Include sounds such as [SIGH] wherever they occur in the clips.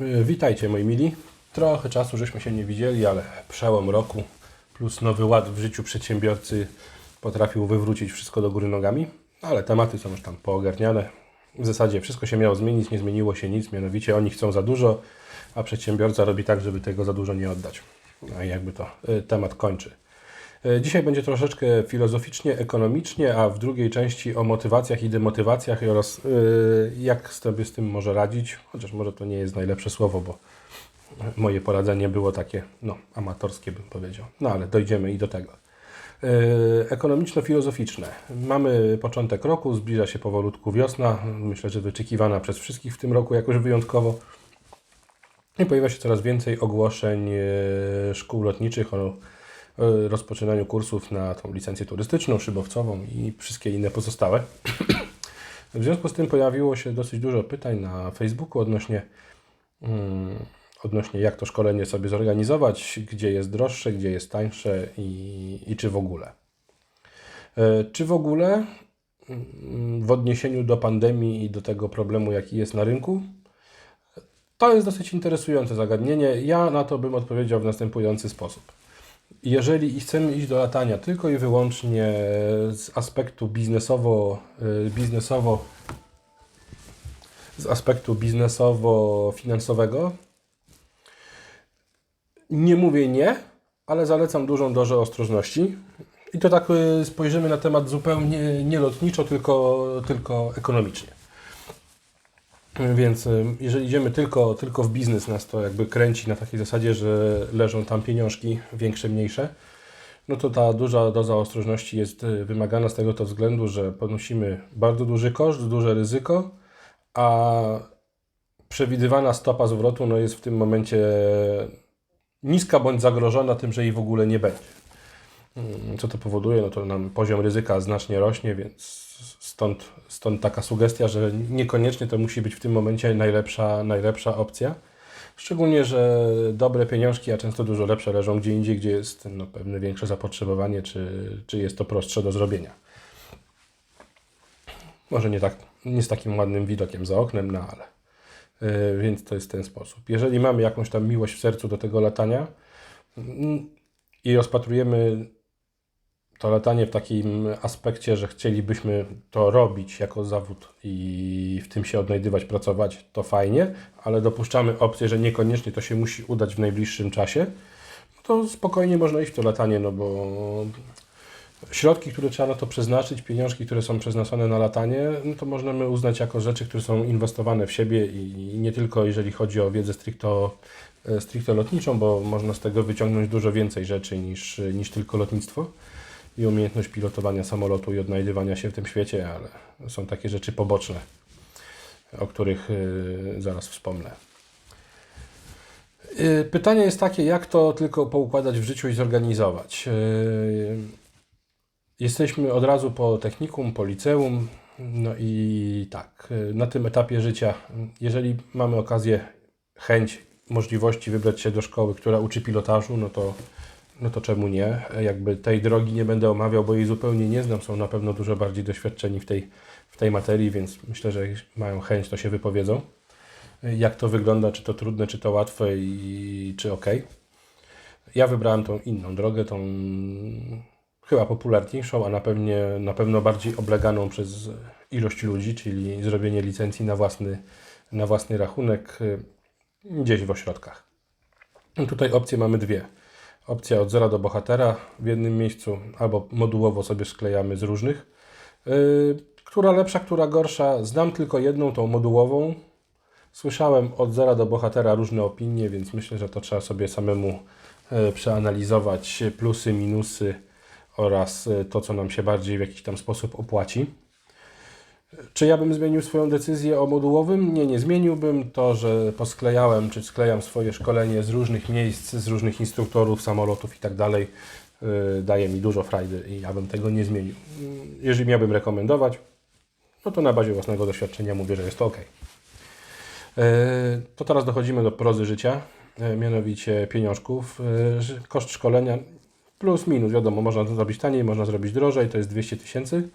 Y, Witajcie moi mili. Trochę czasu żeśmy się nie widzieli, ale przełom roku plus nowy ład w życiu przedsiębiorcy potrafił wywrócić wszystko do góry nogami, ale tematy są już tam poogarniane. W zasadzie wszystko się miało zmienić, nie zmieniło się nic, mianowicie oni chcą za dużo, a przedsiębiorca robi tak, żeby tego za dużo nie oddać. No i jakby to y, temat kończy. Y, Dzisiaj będzie troszeczkę filozoficznie, ekonomicznie, a w drugiej części o motywacjach i demotywacjach oraz y, jak sobie z tym może radzić, chociaż może to nie jest najlepsze słowo, bo moje poradzenie było takie, no, amatorskie bym powiedział. No ale dojdziemy i do tego. Yy, Ekonomiczno-filozoficzne. Mamy początek roku, zbliża się powolutku wiosna. Myślę, że wyczekiwana przez wszystkich w tym roku jakoś wyjątkowo. I pojawia się coraz więcej ogłoszeń e, szkół lotniczych o e, rozpoczynaniu kursów na tą licencję turystyczną, szybowcową i wszystkie inne pozostałe. [CLEARS THROAT] W związku z tym pojawiło się dosyć dużo pytań na Facebooku odnośnie, mm, odnośnie jak to szkolenie sobie zorganizować, gdzie jest droższe, gdzie jest tańsze i, i czy w ogóle. E, Czy w ogóle mm, w odniesieniu do pandemii i do tego problemu, jaki jest na rynku, to jest dosyć interesujące zagadnienie. Ja na to bym odpowiedział w następujący sposób. Jeżeli chcemy iść do latania tylko i wyłącznie z aspektu biznesowo, y, biznesowo z aspektu biznesowo-finansowego, nie mówię nie, ale zalecam dużą dozę ostrożności. I to tak y, spojrzymy na temat zupełnie nie lotniczo, tylko, tylko ekonomicznie. Więc y, jeżeli idziemy tylko, tylko w biznes, nas to jakby kręci na takiej zasadzie, że leżą tam pieniążki, większe, mniejsze, no to ta duża doza ostrożności jest y, wymagana z tego to względu, że ponosimy bardzo duży koszt, duże ryzyko, a przewidywana stopa zwrotu no jest w tym momencie niska bądź zagrożona tym, że jej w ogóle nie będzie. Mm, Co to powoduje? No to nam poziom ryzyka znacznie rośnie, więc stąd, stąd taka sugestia, że niekoniecznie to musi być w tym momencie najlepsza, najlepsza opcja. Szczególnie, że dobre pieniążki, a często dużo lepsze leżą gdzie indziej, gdzie jest no, pewne większe zapotrzebowanie, czy, czy jest to prostsze do zrobienia. Może nie, tak, nie z takim ładnym widokiem za oknem, no ale. Yy, więc to jest ten sposób. Jeżeli mamy jakąś tam miłość w sercu do tego latania mm, i rozpatrujemy to latanie w takim aspekcie, że chcielibyśmy to robić jako zawód i w tym się odnajdywać, pracować, to fajnie, ale dopuszczamy opcję, że niekoniecznie to się musi udać w najbliższym czasie, to spokojnie można iść w to latanie, no bo środki, które trzeba na to przeznaczyć, pieniążki, które są przeznaczone na latanie, no to możemy uznać jako rzeczy, które są inwestowane w siebie i nie tylko jeżeli chodzi o wiedzę stricto, e, stricte lotniczą, bo można z tego wyciągnąć dużo więcej rzeczy niż, niż tylko lotnictwo i umiejętność pilotowania samolotu i odnajdywania się w tym świecie, ale są takie rzeczy poboczne, o których y, zaraz wspomnę. Y, Pytanie jest takie, jak to tylko poukładać w życiu i zorganizować. Y, Jesteśmy od razu po technikum, po liceum, no i tak, na tym etapie życia, jeżeli mamy okazję, chęć, możliwości wybrać się do szkoły, która uczy pilotażu, no to no to czemu nie? Jakby tej drogi nie będę omawiał, bo jej zupełnie nie znam. Są na pewno dużo bardziej doświadczeni w tej, w tej materii, więc myślę, że mają chęć, to się wypowiedzą. Jak to wygląda, czy to trudne, czy to łatwe i czy ok. Ja wybrałem tą inną drogę, tą chyba popularniejszą, a na, pewnie, na pewno bardziej obleganą przez ilość ludzi, czyli zrobienie licencji na własny, na własny rachunek y, gdzieś w ośrodkach. Tutaj opcje mamy dwie opcja od zera do bohatera w jednym miejscu, albo modułowo sobie sklejamy z różnych. Yy, która lepsza, która gorsza? Znam tylko jedną, tą modułową. Słyszałem od zera do bohatera różne opinie, więc myślę, że to trzeba sobie samemu yy, przeanalizować plusy, minusy oraz yy, to, co nam się bardziej w jakiś tam sposób opłaci. Czy ja bym zmienił swoją decyzję o modułowym? Nie, nie zmieniłbym. To, że posklejałem, czy sklejam swoje szkolenie z różnych miejsc, z różnych instruktorów, samolotów i tak dalej, yy, daje mi dużo frajdy i ja bym tego nie zmienił. Jeżeli miałbym rekomendować, no to na bazie własnego doświadczenia mówię, że jest to ok. To teraz dochodzimy do prozy życia, yy, mianowicie pieniążków. Że Koszt szkolenia plus minus, wiadomo, można to zrobić taniej, można zrobić drożej, to jest 200 tysięcy.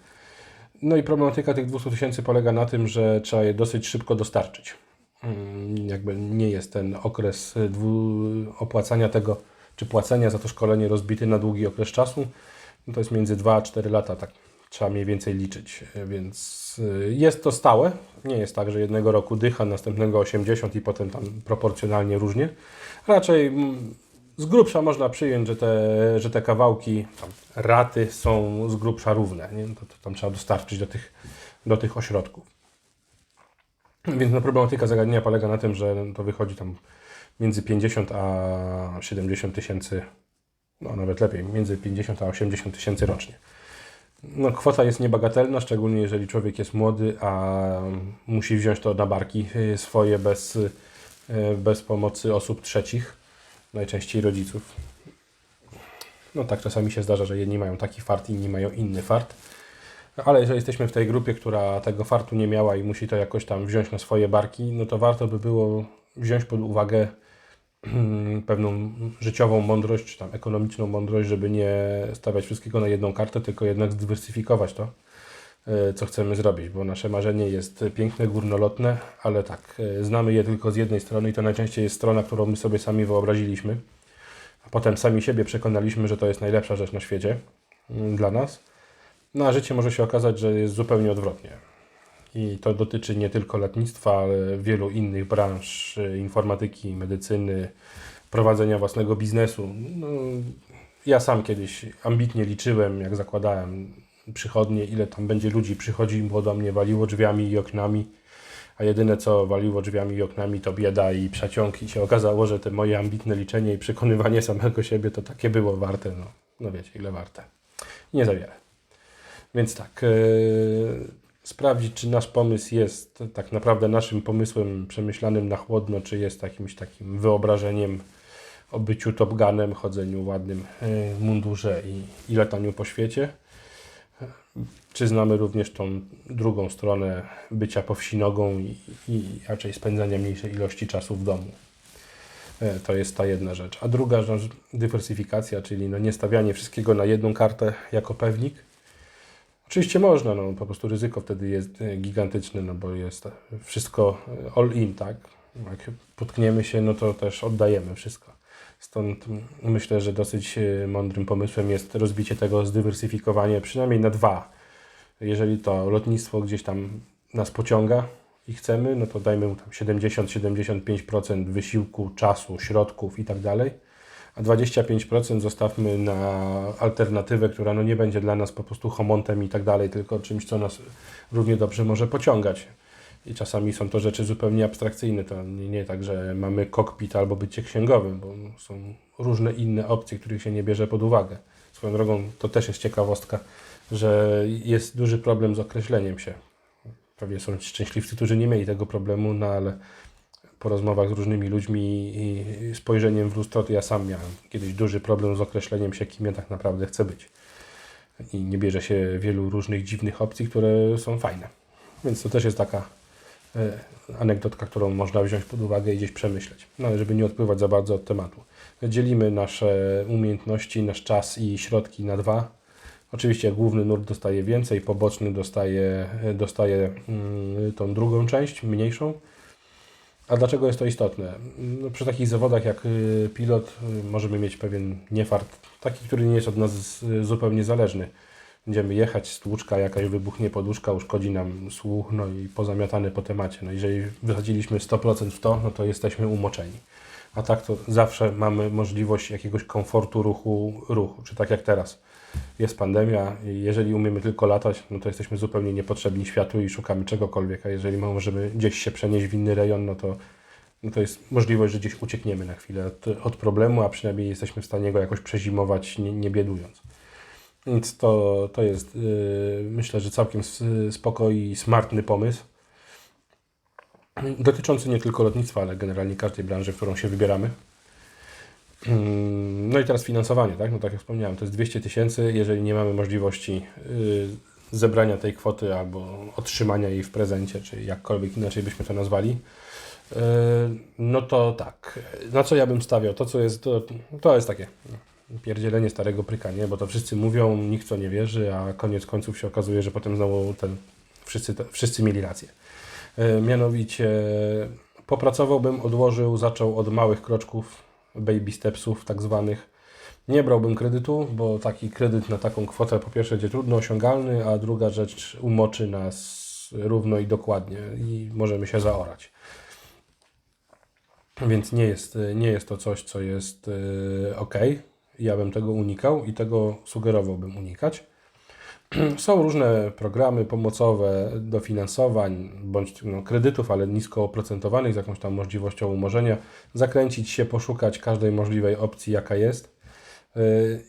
No i problematyka tych 200 tysięcy polega na tym, że trzeba je dosyć szybko dostarczyć. mm, jakby nie jest ten okres dwu, opłacania tego, czy płacenia za to szkolenie rozbity na długi okres czasu. No to jest między 2 a 4 lata, tak trzeba mniej więcej liczyć. Więc y, jest to stałe. Nie jest tak, że jednego roku dycha, następnego 80 i potem tam proporcjonalnie różnie. Raczej mm, z grubsza można przyjąć, że te, że te kawałki, raty są z grubsza równe. Nie? To, to tam trzeba dostarczyć do tych, do tych ośrodków. Więc no, problematyka zagadnienia polega na tym, że to wychodzi tam między 50 a 70 tysięcy, no nawet lepiej, między 50 a 80 tysięcy rocznie. No, kwota jest niebagatelna, szczególnie jeżeli człowiek jest młody, a musi wziąć to na barki y, swoje bez, y, bez pomocy osób trzecich, najczęściej rodziców. No tak czasami się zdarza, że jedni mają taki fart, inni mają inny fart. Ale jeżeli jesteśmy w tej grupie, która tego fartu nie miała i musi to jakoś tam wziąć na swoje barki, no to warto by było wziąć pod uwagę pewną życiową mądrość, czy tam ekonomiczną mądrość, żeby nie stawiać wszystkiego na jedną kartę, tylko jednak zdywersyfikować to, co chcemy zrobić, bo nasze marzenie jest piękne, górnolotne, ale tak, e, znamy je tylko z jednej strony i to najczęściej jest strona, którą my sobie sami wyobraziliśmy, a potem sami siebie przekonaliśmy, że to jest najlepsza rzecz na świecie mm, dla nas. No a życie może się okazać, że jest zupełnie odwrotnie. I to dotyczy nie tylko lotnictwa, ale wielu innych branż, y, informatyki, medycyny, prowadzenia własnego biznesu. No, ja sam kiedyś ambitnie liczyłem, jak zakładałem przychodnie, ile tam będzie ludzi przychodzi, bo do mnie waliło drzwiami i oknami, a jedyne co waliło drzwiami i oknami to bieda i przeciąg i się okazało, że te moje ambitne liczenie i przekonywanie samego siebie to takie było warte, no, no wiecie ile warte. Nie za wiele. Więc tak, yy, sprawdzić, czy nasz pomysł jest tak naprawdę naszym pomysłem przemyślanym na chłodno, czy jest jakimś takim wyobrażeniem o byciu Top chodzeniu w ładnym e, mundurze i, i lataniu po świecie. Czy znamy również tą drugą stronę bycia powsinogą i, i raczej spędzania mniejszej ilości czasu w domu. E, to jest ta jedna rzecz. A druga rzecz, dywersyfikacja, czyli no nie stawianie wszystkiego na jedną kartę jako pewnik, Oczywiście można, no po prostu ryzyko wtedy jest e, gigantyczne, no bo jest wszystko e, all in, tak? Jak potkniemy się, no to też oddajemy wszystko. Stąd myślę, że dosyć e, mądrym pomysłem jest rozbicie tego, zdywersyfikowanie przynajmniej na dwa. Jeżeli to lotnictwo gdzieś tam nas pociąga i chcemy, no to dajmy mu tam 70-75% wysiłku, czasu, środków i tak dalej a 25% zostawmy na alternatywę, która no nie będzie dla nas po prostu homontem i tak dalej, tylko czymś, co nas równie dobrze może pociągać. I czasami są to rzeczy zupełnie abstrakcyjne. To nie, nie tak, że mamy kokpit albo bycie księgowym, bo są różne inne opcje, których się nie bierze pod uwagę. Swoją drogą to też jest ciekawostka, że jest duży problem z określeniem się. Pewnie są szczęśliwcy, którzy nie mieli tego problemu, no ale po rozmowach z różnymi ludźmi i spojrzeniem w lustro, to ja sam miałem kiedyś duży problem z określeniem się, kim ja tak naprawdę chcę być. I nie bierze się wielu różnych dziwnych opcji, które są fajne. Więc to też jest taka anegdotka, którą można wziąć pod uwagę i gdzieś przemyśleć. No żeby nie odpływać za bardzo od tematu. Dzielimy nasze umiejętności, nasz czas i środki na dwa. Oczywiście główny nurt dostaje więcej, poboczny dostaje, dostaje mm, tą drugą część, mniejszą. A dlaczego jest to istotne? No, przy takich zawodach jak y, pilot y, możemy mieć pewien niefart, taki, który nie jest od nas zupełnie zależny. Będziemy jechać, stłuczka jakaś wybuchnie poduszka, uszkodzi nam słuch, no i pozamiatany po temacie. No jeżeli wysadziliśmy 100% w to, no to jesteśmy umoczeni. A tak to zawsze mamy możliwość jakiegoś komfortu ruchu, ruchu, czy tak jak teraz jest pandemia i jeżeli umiemy tylko latać, no to jesteśmy zupełnie niepotrzebni światu i szukamy czegokolwiek, a jeżeli możemy gdzieś się przenieść w inny rejon, no to, no to jest możliwość, że gdzieś uciekniemy na chwilę od, od problemu, a przynajmniej jesteśmy w stanie go jakoś przezimować, nie, nie biedując. Więc to, to jest, yy, myślę, że całkiem spoko i smartny pomysł. Dotyczący nie tylko lotnictwa, ale generalnie każdej branży, w którą się wybieramy. Mm, no i teraz finansowanie, tak? No tak jak wspomniałem, to jest 200 tysięcy. Jeżeli nie mamy możliwości y, zebrania tej kwoty albo otrzymania jej w prezencie, czy jakkolwiek inaczej byśmy to nazwali, y, no to tak. Na co ja bym stawiał? To, co jest, to, to jest takie pierdzielenie starego pryka, nie? Bo to wszyscy mówią, nikt co nie wierzy, a koniec końców się okazuje, że potem znowu ten, wszyscy, wszyscy mieli rację. Y, mianowicie Popracowałbym, odłożył, zaczął od małych kroczków, baby stepsów tak zwanych. Nie brałbym kredytu, bo taki kredyt na taką kwotę po pierwsze będzie trudno osiągalny, a druga rzecz umoczy nas równo i dokładnie i możemy się zaorać. Więc nie jest, nie jest to coś, co jest ok. Ja bym tego unikał i tego sugerowałbym unikać. [CLEARS THROAT] Są różne programy pomocowe dofinansowań bądź no, kredytów, ale nisko oprocentowanych z jakąś tam możliwością umorzenia. Zakręcić się, poszukać każdej możliwej opcji, jaka jest yy,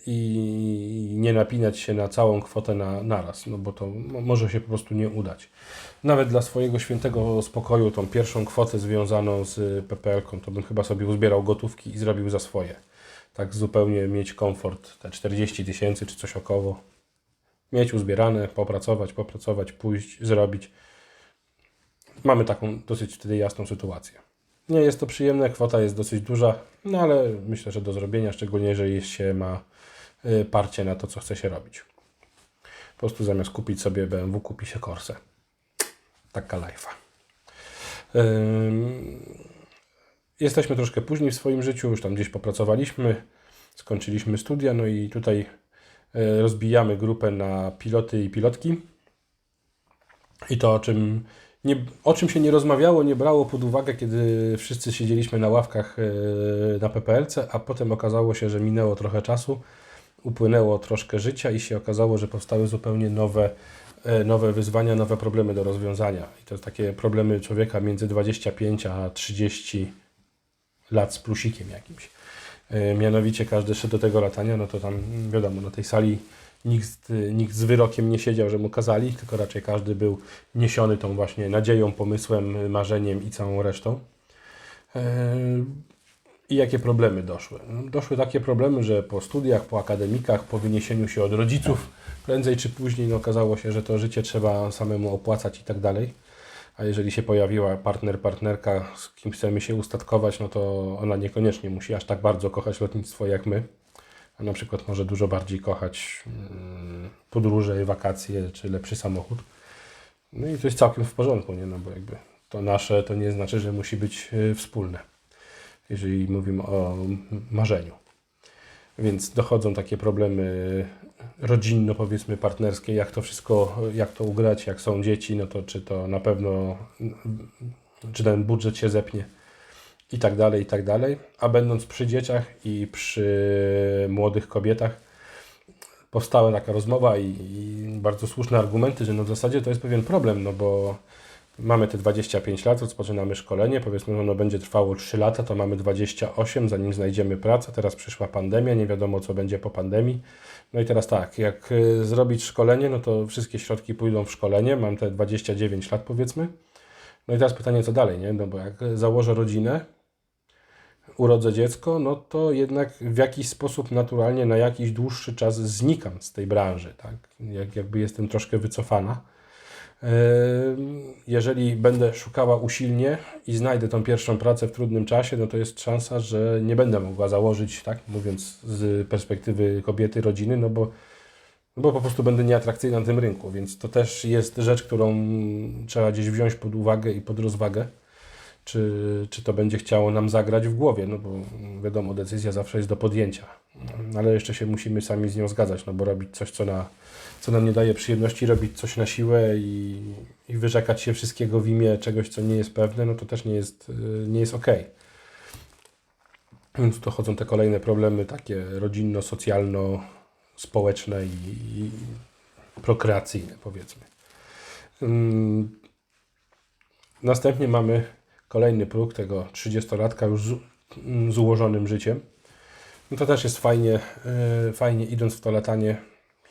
i nie napinać się na całą kwotę na naraz, no bo to mo- może się po prostu nie udać. Nawet dla swojego świętego spokoju tą pierwszą kwotę związaną z PPL-ką to bym chyba sobie uzbierał gotówki i zrobił za swoje. Tak zupełnie mieć komfort, te 40 tysięcy czy coś około mieć uzbierane, popracować, popracować, pójść, zrobić. Mamy taką dosyć wtedy jasną sytuację. Nie jest to przyjemne, kwota jest dosyć duża, no ale myślę, że do zrobienia, szczególnie jeżeli się ma y, parcie na to, co chce się robić. Po prostu zamiast kupić sobie BMW, kupi się Corsę. Taka lajfa. Jesteśmy troszkę później w swoim życiu, już tam gdzieś popracowaliśmy, skończyliśmy studia, no i tutaj e, rozbijamy grupę na piloty i pilotki. I to, o czym, nie, o czym się nie rozmawiało, nie brało pod uwagę, kiedy wszyscy siedzieliśmy na ławkach e, na PPLC, a potem okazało się, że minęło trochę czasu, upłynęło troszkę życia i się okazało, że powstały zupełnie nowe, e, nowe wyzwania, nowe problemy do rozwiązania. I to takie problemy człowieka między 25 a 30 lat z plusikiem jakimś. E, Mianowicie każdy szedł do tego latania, no to tam wiadomo, na tej sali nikt, y, nikt z wyrokiem nie siedział, że mu kazali, tylko raczej każdy był niesiony tą właśnie nadzieją, pomysłem, marzeniem i całą resztą. E, I jakie problemy doszły? No, Doszły takie problemy, że po studiach, po akademikach, po wyniesieniu się od rodziców, prędzej czy później no, okazało się, że to życie trzeba samemu opłacać i tak dalej. A jeżeli się pojawiła partner, partnerka, z kim chcemy się ustatkować, no to ona niekoniecznie musi aż tak bardzo kochać lotnictwo jak my. A na przykład może dużo bardziej kochać mm, podróże, wakacje czy lepszy samochód. No i to jest całkiem w porządku, nie? No bo jakby to nasze to nie znaczy, że musi być y, wspólne, jeżeli mówimy o marzeniu. Więc dochodzą takie problemy rodzinno, powiedzmy, partnerskie, jak to wszystko, jak to ugrać, jak są dzieci, no to czy to na pewno, czy ten budżet się zepnie i tak dalej, i tak dalej. A będąc przy dzieciach i przy młodych kobietach, powstała taka rozmowa i, i bardzo słuszne argumenty, że no w zasadzie to jest pewien problem, no bo mamy te 25 lat, rozpoczynamy szkolenie, powiedzmy, że ono będzie trwało 3 lata, to mamy 28, zanim znajdziemy pracę, teraz przyszła pandemia, nie wiadomo co będzie po pandemii. No i teraz tak, jak y, zrobić szkolenie, no to wszystkie środki pójdą w szkolenie, mam te 29 lat powiedzmy. No i teraz pytanie, co dalej, nie? No bo jak założę rodzinę, urodzę dziecko, no to jednak w jakiś sposób naturalnie na jakiś dłuższy czas znikam z tej branży, tak? Jak, jakby jestem troszkę wycofana. Jeżeli będę szukała usilnie i znajdę tą pierwszą pracę w trudnym czasie, no to jest szansa, że nie będę mogła założyć, tak mówiąc z perspektywy kobiety, rodziny, no bo, no bo po prostu będę nieatrakcyjna na tym rynku, więc to też jest rzecz, którą trzeba gdzieś wziąć pod uwagę i pod rozwagę, czy, czy to będzie chciało nam zagrać w głowie, no bo wiadomo, decyzja zawsze jest do podjęcia, ale jeszcze się musimy sami z nią zgadzać, no bo robić coś, co na co nam nie daje przyjemności, robić coś na siłę i, i wyrzekać się wszystkiego w imię czegoś, co nie jest pewne, no to też nie jest, y, nie jest ok. Więc tu chodzą te kolejne problemy takie rodzinno-socjalno-społeczne i, prokreacyjne, powiedzmy. Ym, Następnie mamy kolejny próg tego 30-latka już z, mm, z ułożonym życiem. No to też jest fajnie, y, fajnie idąc w to latanie,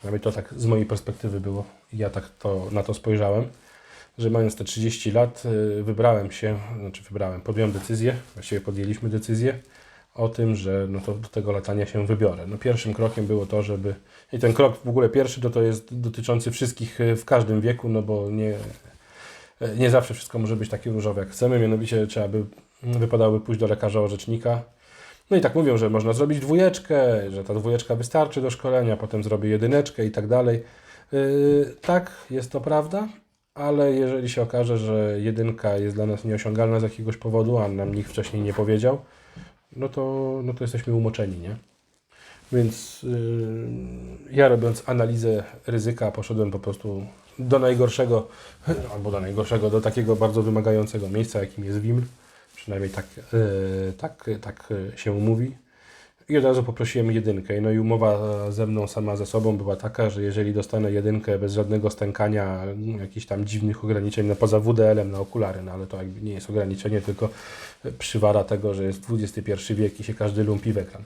Przynajmniej to tak z mojej perspektywy było. Ja tak to, na to spojrzałem, że mając te 30 lat y, wybrałem się, znaczy wybrałem, podjąłem decyzję, właściwie podjęliśmy decyzję o tym, że no to do tego latania się wybiorę. No pierwszym krokiem było to, żeby... I ten krok w ogóle pierwszy to, to jest dotyczący wszystkich y, w każdym wieku, no bo nie, y, nie zawsze wszystko może być takie różowe jak chcemy, mianowicie trzeba by, wypadałoby pójść do lekarza orzecznika, no i tak mówią, że można zrobić dwójeczkę, że ta dwójeczka wystarczy do szkolenia, potem zrobię jedyneczkę i tak dalej. Yy, tak, jest to prawda, ale jeżeli się okaże, że jedynka jest dla nas nieosiągalna z jakiegoś powodu, a nam nikt wcześniej nie powiedział, no to, no to jesteśmy umoczeni, nie? Więc yy, ja robiąc analizę ryzyka poszedłem po prostu do najgorszego, albo do najgorszego, do takiego bardzo wymagającego miejsca, jakim jest WIMR. Przynajmniej tak, yy, tak, tak się mówi. I od razu poprosiłem jedynkę. No i umowa ze mną sama ze sobą była taka, że jeżeli dostanę jedynkę bez żadnego stękania, no, jakichś tam dziwnych ograniczeń, no poza WDL-em na okulary, no ale to jakby nie jest ograniczenie, tylko przywara tego, że jest XXI wiek i się każdy lumpi w ekran.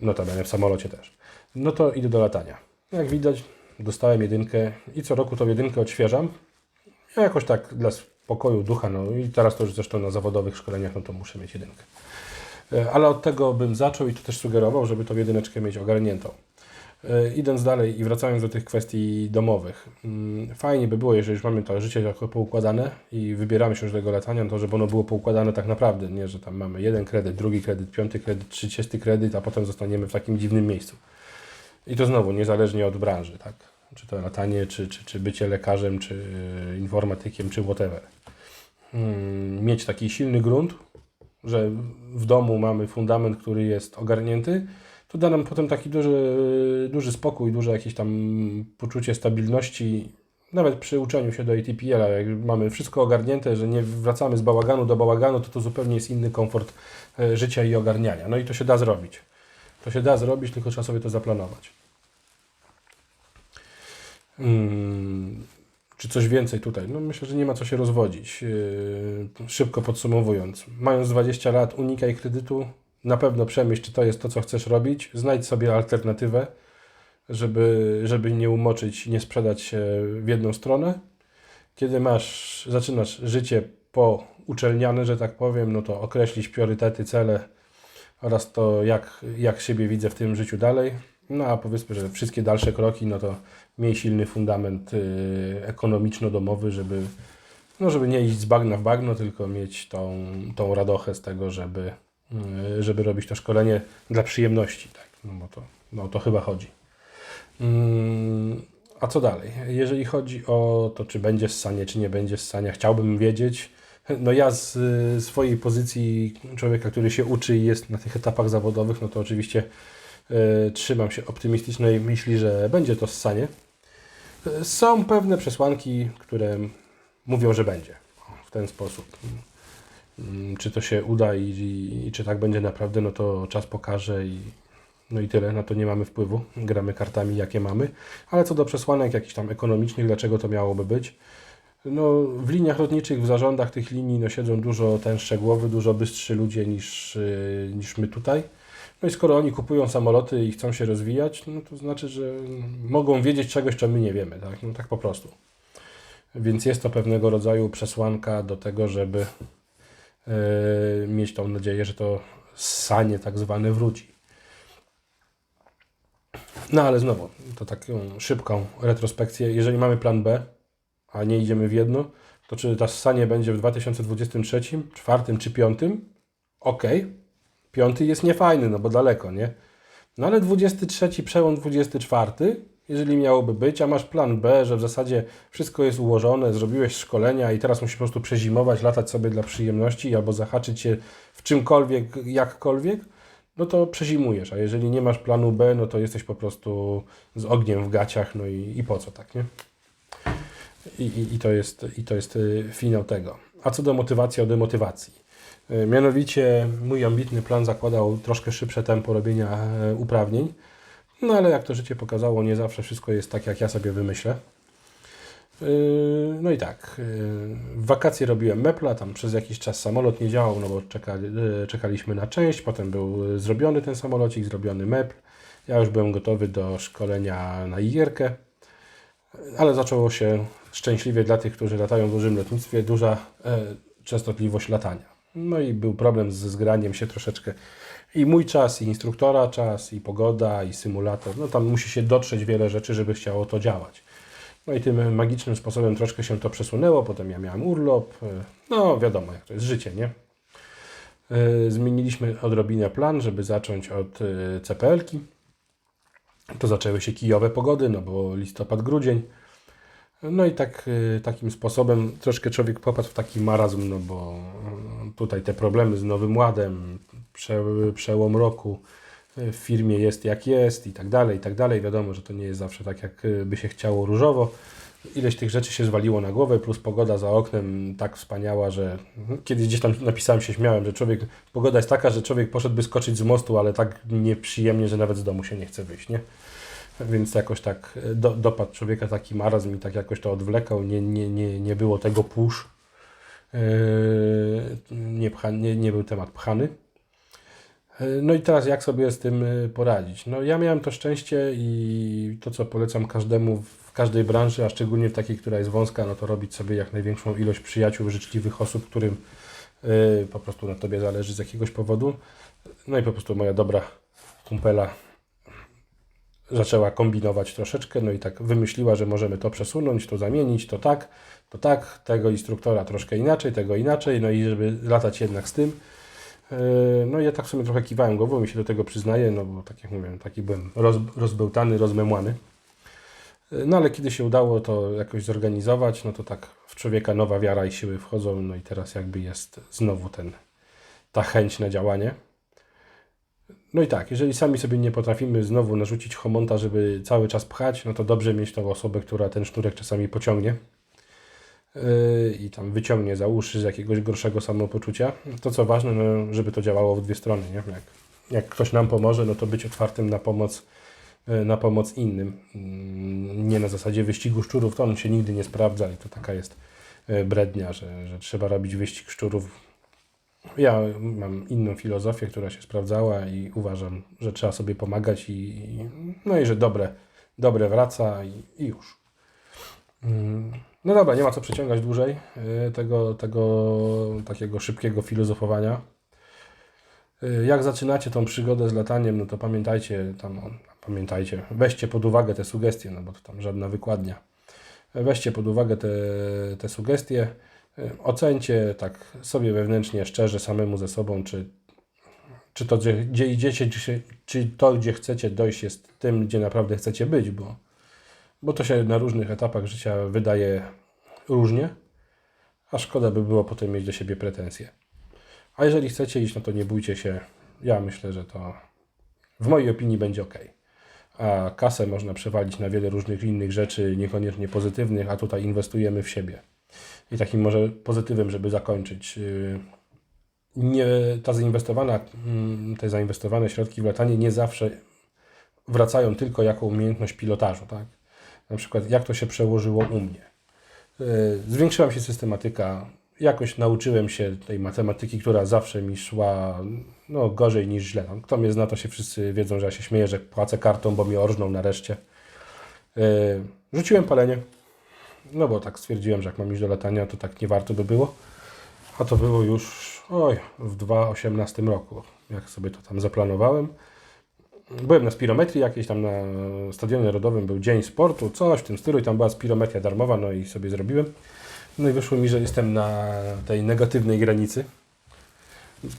Notabene w samolocie też. No to idę do latania. Jak widać, dostałem jedynkę i co roku tą jedynkę odświeżam. Ja jakoś tak dla spokoju ducha, no i teraz to już zresztą na zawodowych szkoleniach, no to muszę mieć jedynkę. E, Ale od tego bym zaczął i to też sugerował, żeby tą jedyneczkę mieć ogarniętą. E, Idąc dalej i wracając do tych kwestii domowych. mm, Fajnie by było, jeżeli już mamy to życie jako poukładane i wybieramy się już do tego latania, no to żeby ono było poukładane tak naprawdę, nie, że tam mamy jeden kredyt, drugi kredyt, piąty kredyt, trzydziesty kredyt, a potem zostaniemy w takim dziwnym miejscu. I to znowu niezależnie od branży, tak? Czy to latanie, czy, czy, czy bycie lekarzem, czy e, informatykiem, czy whatever. Mm, Mieć taki silny grunt, że w domu mamy fundament, który jest ogarnięty, to da nam potem taki duży, duży spokój, duże jakieś tam poczucie stabilności, nawet przy uczeniu się do ATPL-a, jak mamy wszystko ogarnięte, że nie wracamy z bałaganu do bałaganu, to to zupełnie jest inny komfort e, życia i ogarniania. No i to się da zrobić. To się da zrobić, tylko trzeba sobie to zaplanować. Hmm. Czy coś więcej tutaj? No myślę, że nie ma co się rozwodzić. Yy, Szybko podsumowując, mając 20 lat, unikaj kredytu. Na pewno przemyśl, czy to jest to, co chcesz robić. Znajdź sobie alternatywę, żeby, żeby nie umoczyć, nie sprzedać się w jedną stronę. Kiedy masz, zaczynasz życie po uczelniane, że tak powiem, no to określić priorytety, cele oraz to, jak, jak siebie widzę w tym życiu dalej. No a powiedzmy, że wszystkie dalsze kroki, no to miej silny fundament y, ekonomiczno-domowy, żeby, no żeby nie iść z bagna w bagno, tylko mieć tą, tą radochę z tego, żeby, y, żeby robić to szkolenie dla przyjemności. Tak? No bo to, no to chyba chodzi. Mm, A co dalej? Jeżeli chodzi o to, czy będzie ssanie, czy nie będzie ssania, chciałbym wiedzieć. No ja z y, swojej pozycji człowieka, który się uczy i jest na tych etapach zawodowych, no to oczywiście trzymam się optymistycznej myśli, że będzie to ssanie. Y, Są pewne przesłanki, które mówią, że będzie. W ten sposób. Mm, Czy to się uda i, i, i czy tak będzie naprawdę, no to czas pokaże i, no i tyle, na to nie mamy wpływu. Gramy kartami, jakie mamy. Ale co do przesłanek jakichś tam ekonomicznych, dlaczego to miałoby być? No, w liniach lotniczych, w zarządach tych linii no, siedzą dużo tęższe głowy, dużo bystrzy ludzie niż, yy, niż my tutaj. No i skoro oni kupują samoloty i chcą się rozwijać, no to znaczy, że mogą wiedzieć czegoś, czego my nie wiemy. Tak? No tak po prostu. Więc jest to pewnego rodzaju przesłanka do tego, żeby yy, mieć tą nadzieję, że to sanie tak zwane wróci. No ale znowu, to taką szybką retrospekcję. Jeżeli mamy plan B, a nie idziemy w jedno, to czy ta ssanie będzie w 2023, czwartym czy piątym? Okej. Piąty jest niefajny, no bo daleko, nie? No ale 23, przełom 24, jeżeli miałoby być, a masz plan B, że w zasadzie wszystko jest ułożone, zrobiłeś szkolenia i teraz musisz po prostu przezimować, latać sobie dla przyjemności albo zahaczyć się w czymkolwiek, jakkolwiek, no to przezimujesz, a jeżeli nie masz planu B, no to jesteś po prostu z ogniem w gaciach, no i, i po co tak, nie? I, i, i, to jest, I to jest y, finał tego. A co do motywacji, o demotywacji. Y, Mianowicie mój ambitny plan zakładał troszkę szybsze tempo robienia e, uprawnień, no ale jak to życie pokazało, nie zawsze wszystko jest tak, jak ja sobie wymyślę. Y, No i tak, w wakacje robiłem mepla, tam przez jakiś czas samolot nie działał, no bo czekali, czekaliśmy na część, potem był zrobiony ten samolocik, zrobiony mepl. Ja już byłem gotowy do szkolenia na igierkę, ale zaczęło się szczęśliwie dla tych, którzy latają w dużym lotnictwie, duża e, częstotliwość latania. No i był problem ze zgraniem się troszeczkę i mój czas, i instruktora czas, i pogoda, i symulator. No tam musi się dotrzeć wiele rzeczy, żeby chciało to działać. No i tym magicznym sposobem troszkę się to przesunęło, potem ja miałem urlop, e, no wiadomo jak to jest życie, nie? E, Zmieniliśmy odrobinę plan, żeby zacząć od e, CPL-ki. To zaczęły się kijowe pogody, no bo listopad, grudzień. No i tak, takim sposobem troszkę człowiek popadł w taki marazm, no bo tutaj te problemy z Nowym Ładem, prze, przełom roku y, w firmie jest jak jest i tak dalej, i tak dalej. Wiadomo, że to nie jest zawsze tak, jak y, by się chciało różowo. Ileś tych rzeczy się zwaliło na głowę, plus pogoda za oknem tak wspaniała, że kiedyś gdzieś tam napisałem się, śmiałem, że człowiek, pogoda jest taka, że człowiek poszedłby skoczyć z mostu, ale tak nieprzyjemnie, że nawet z domu się nie chce wyjść, nie? Więc jakoś tak e, do, dopadł człowieka taki marazm i tak jakoś to odwlekał, nie, nie, nie, nie było tego push, Yy, nie, pcha, nie, nie był temat pchany. Yy, No i teraz jak sobie z tym yy, poradzić? No ja miałem to szczęście i to co polecam każdemu w każdej branży, a szczególnie w takiej, która jest wąska, no to robić sobie jak największą ilość przyjaciół, życzliwych osób, którym yy, po prostu na Tobie zależy z jakiegoś powodu. No i po prostu moja dobra kumpela zaczęła kombinować troszeczkę, no i tak wymyśliła, że możemy to przesunąć, to zamienić, to tak, to tak, tego instruktora troszkę inaczej, tego inaczej, no i żeby latać jednak z tym. Yy, No ja tak sobie trochę kiwałem głową i się do tego przyznaję, no bo tak jak mówiłem, taki byłem roz, rozbełtany, rozmemłany. Yy, No ale kiedy się udało to jakoś zorganizować, no to tak w człowieka nowa wiara i siły wchodzą, no i teraz jakby jest znowu ten, ta chęć na działanie. No i tak, jeżeli sami sobie nie potrafimy znowu narzucić homonta, żeby cały czas pchać, no to dobrze mieć tą osobę, która ten sznurek czasami pociągnie i tam wyciągnie za uszy z jakiegoś gorszego samopoczucia. To co ważne, no, żeby to działało w dwie strony. Nie? Jak, jak ktoś nam pomoże, no to być otwartym na pomoc, yy, na pomoc innym. Yy, Nie na zasadzie wyścigu szczurów, to on się nigdy nie sprawdza i to taka jest yy, brednia, że, że trzeba robić wyścig szczurów ja mam inną filozofię, która się sprawdzała i uważam, że trzeba sobie pomagać i no i że dobre, dobre wraca i, i już. Mm, No dobra, nie ma co przeciągać dłużej y, tego, tego takiego szybkiego filozofowania. Y, Jak zaczynacie tą przygodę z lataniem, no to pamiętajcie, tam, pamiętajcie, weźcie pod uwagę te sugestie, no bo to tam żadna wykładnia. Weźcie pod uwagę te, te sugestie, y, ocencie tak sobie wewnętrznie, szczerze, samemu ze sobą, czy, czy to, gdzie, gdzie idziecie, czy, czy to, gdzie chcecie dojść, jest tym, gdzie naprawdę chcecie być, bo, bo to się na różnych etapach życia wydaje różnie, a szkoda by było potem mieć do siebie pretensje. A jeżeli chcecie iść, no to nie bójcie się. Ja myślę, że to w mojej opinii będzie ok. A kasę można przewalić na wiele różnych innych rzeczy, niekoniecznie pozytywnych, a tutaj inwestujemy w siebie. I takim może pozytywem, żeby zakończyć. yy, Nie, ta zainwestowana, mm, te zainwestowane środki w latanie nie zawsze wracają tylko jako umiejętność pilotażu. Tak? Na przykład jak to się przełożyło u mnie. Yy, Zwiększyła mi się systematyka, jakoś nauczyłem się tej matematyki, która zawsze mi szła no, gorzej niż źle. Kto mnie zna, to się wszyscy wiedzą, że ja się śmieję, że płacę kartą, bo mnie orżną nareszcie. Yy, Rzuciłem palenie, no bo tak stwierdziłem, że jak mam iść do latania, to tak nie warto by było. A to było już oj, w 2018 roku, jak sobie to tam zaplanowałem. Byłem na spirometrii jakiejś tam na Stadionie Narodowym, był dzień sportu, coś w tym stylu i tam była spirometria darmowa, no i sobie zrobiłem. No i wyszło mi, że jestem na tej negatywnej granicy.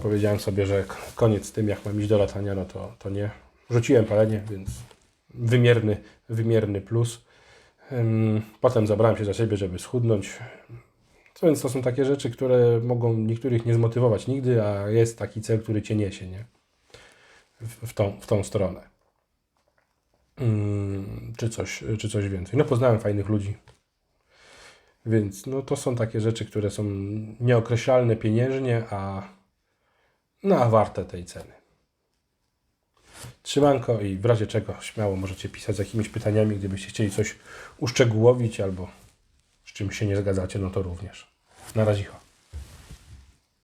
Powiedziałem sobie, że koniec z tym, jak mam iść do latania, no to, to nie. Rzuciłem palenie, więc wymierny, wymierny plus. Potem zabrałem się za siebie, żeby schudnąć. Co Więc to są takie rzeczy, które mogą niektórych nie zmotywować nigdy, a jest taki cel, który cię niesie, nie? W, tą, w tą stronę. Ym, Czy coś, czy coś więcej. No poznałem fajnych ludzi. Więc no, to są takie rzeczy, które są nieokreślalne pieniężnie, a, no, a warte tej ceny. Trzymanko i w razie czego śmiało możecie pisać z jakimiś pytaniami, gdybyście chcieli coś uszczegółowić albo z czymś się nie zgadzacie, no to również. Na razie.